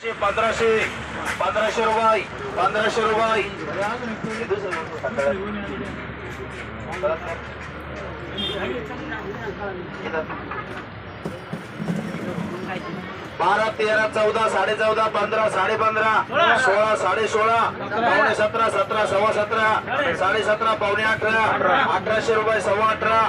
पंधराशे पंधराशे रुपये पंधराशे रुपये. बारा तेरा चौदा साडे चौदा पंधरा साडे पंधरा सोळा. साडे सोळा पावणे सतरा सतरा सव्वा सतरा साडे. सतरा पावणे अठरा अठराशे रुपये सव्वा अठरा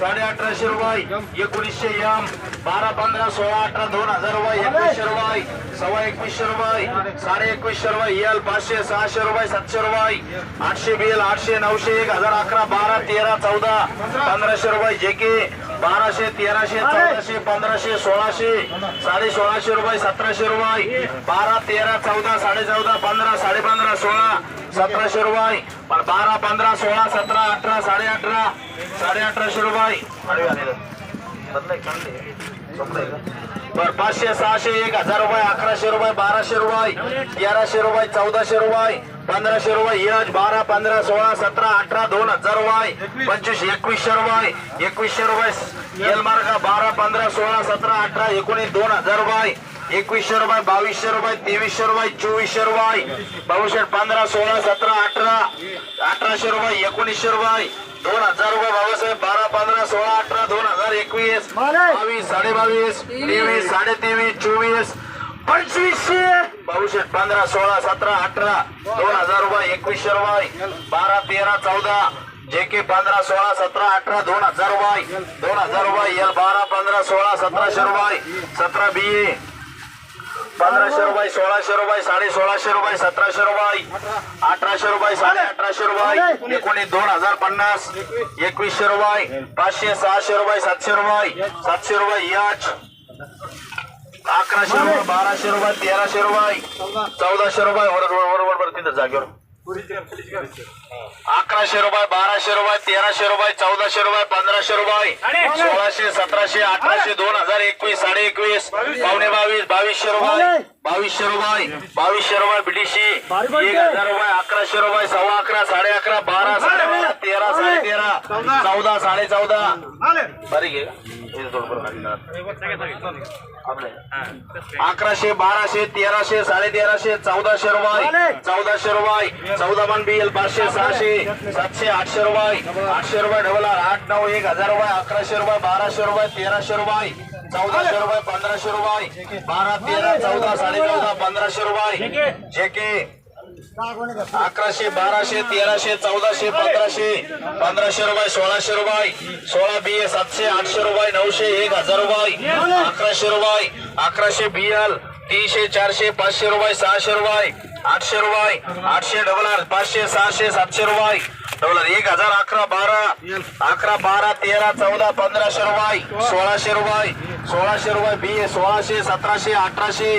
साडे. अठराशे रुपये एकोणीसशे एम बारा पंधरा सोळा अठरा दोन हजार रुपये एकवीसशे रुपये सव्वा एकवीसशे रुपये साडे एकवीसशे रुपये एल पाचशे सहाशे रुपये सातशे रुपये आठशे बेल आठशे नऊशे एक हजार अकरा बारा तेरा चौदा पंधराशे रुपये जे के बाराशे तेराशे चौदाशे पंधराशे सोळाशे साडे सोळाशे रुपये सतराशे रुपये. बारा तेरा चौदा साडे चौदा पंधरा साडे पंधरा सोळा सतराशे रुपये. बारा पंधरा सोळा सतरा अठरा साडे अठरा साडे अठराशे रुपये. बर पाचशे सहाशे एक हजार रुपये अकराशे रुपये बाराशे रुपये तेराशे रुपये चौदाशे रुपये पंधराशे रुपये यश बारा पंधरा सोळा सतरा अठरा दोन हजार रुपये पंचवीस एकवीसशे रुपये एकवीसशे रुपये एलमार्ग बारा पंधरा सोळा सतरा अठरा एकोणीस दोन हजार रुपये एकवीसशे रुपये बावीसशे रुपये तेवीसशे रुपये चोवीसशे रुपये. बावीसशे पंधरा सोळा सतरा अठरा अठराशे रुपये एकोणीसशे रुपये. दोन हजार रुपये बाबासाहेब बारा पंधरा सोळा अठरा दोन हजार एकवीस. बावीस साडे बावीस तेवीस साडे तेवीस चोवीस पंचवीसशे. बावीसशे पंधरा सोळा सतरा अठरा दोन हजार रुपये एकवीसशे रुपये. बारा तेरा चौदा जे के पंधरा सोळा सतरा अठरा दोन हजार रुपये. दोन हजार रुपये एल बारा पंधरा सोळा सतराशे रुपये. सतरा बी ए. पंधराशे रुपये सोळाशे रुपये साडे सोळाशे रुपये सतराशे रुपये अठराशे रुपये साडे अठराशे रुपये एकोणीस दोन हजार पन्नास एकवीसशे रुपये पाचशे सहाशे रुपये सातशे रुपये सातशे रुपये याच अकराशे रुपये बाराशे रुपये तेराशे रुपये चौदाशे रुपये बरोबर बरोबर तिथं जागेवर अकराशे रुपये बाराशे रुपये तेराशे रुपये चौदाशे रुपये पंधराशे रुपये सोळाशे सतराशे अठराशे दोन हजार एकवीस साडे एकवीस पावणे बावीस बावीसशे रुपये. बावीसशे रुपये बावीसशे रुपये बीडीसी एक हजार रुपये अकराशे रुपये सव्वा अकरा साडे अकरा बारा साडे बारा तेरा साडे तेरा चौदा. साडे चौदा. बारीक आहे? हे बरं. आपलं. अकराशे बाराशे तेराशे साडे तेराशे चौदाशे रुपये. चौदाशे रुपये. चौदा मन बिल पाचशे सहाशे सातशे आठशे रुपये. आठशे रुपये डबल आठ नऊ एक हजार रुपये अकराशे रुपये बाराशे रुपये तेराशे रुपये. चौदाशे रुपये पंधराशे रुपये. बारा तेरा चौदा साडे चौदा पंधराशे रुपये. जे के अकराशे बाराशे तेराशे चौदाशे पंधराशे पंधराशे रुपये सोळाशे रुपये. सोळा बी ए सातशे आठशे रुपये नऊशे एक हजार रुपये. अकराशे रुपये. अकराशे बी एल तीनशे चारशे पाचशे रुपये सहाशे रुपये. आठशे रुपये. आठशे डबल आर पाचशे सहाशे सातशे रुपये. एक हजार अकरा बारा अकरा बारा तेरा चौदा पंधराशे रुपये सोळाशे रुपये सोळाशे रुपये बी ए सोळाशे सतराशे अठराशे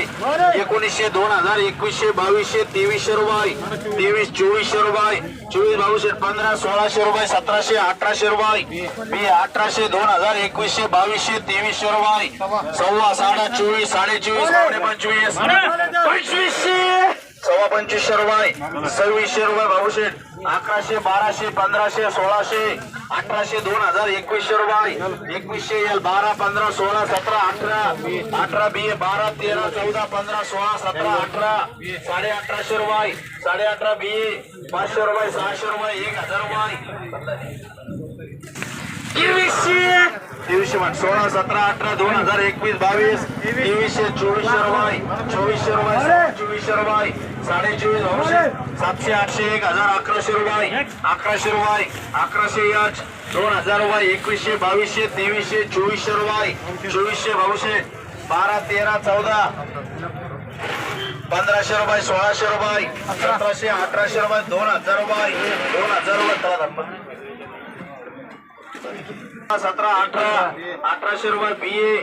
एकोणीसशे दोन हजार एकवीसशे बावीसशे तेवीसशे रुपये तेवीस चोवीसशे रुपये चोवीस बावीसशे पंधरा सोळाशे रुपये सतराशे अठराशे रुपये बी अठराशे दोन हजार एकवीसशे बावीसशे तेवीसशे रुपये सव्वा साडा चोवीस साडे चोवीस पावणे पंचवीस पंचवीस पंचवीसशे रुपये. सव्वीसशे रुपये बाबूशेठ अकराशे बाराशे पंधराशे सोळाशे अठराशे दोन हजार एकवीसशे रुपये. एकवीसशे एल बारा पंधरा सोळा सतरा अठरा. अठरा बी ए बारा तेरा चौदा पंधरा सोळा सतरा अठरा. साडे अठराशे रुपये. साडे अठरा बी ए पाचशे रुपये सहाशे रुपये एक हजार रुपये. तेवीसशे. सोळा सतरा अठरा दोन हजार एकवीस बावीस. तेवीसशे चोवीसशे रुपये. चोवीसशे रुपये चोवीसशे रुपये. साडे चोवीस नऊशे सातशे आठशे एक हजार अकराशे रुपये. अकराशे रुपये. अकराशे याच दोन हजार रुपये. एकवीसशे बावीसशे तेवीसशे चोवीसशे रुपये. चोवीसशे बावीसशे. बारा तेरा चौदा. पंधराशे रुपये सोळाशे रुपये. सतराशे अठराशे रुपये दोन हजार रुपये. दोन हजार रुपये. सतरा अठरा अठराशे रुपये बी ए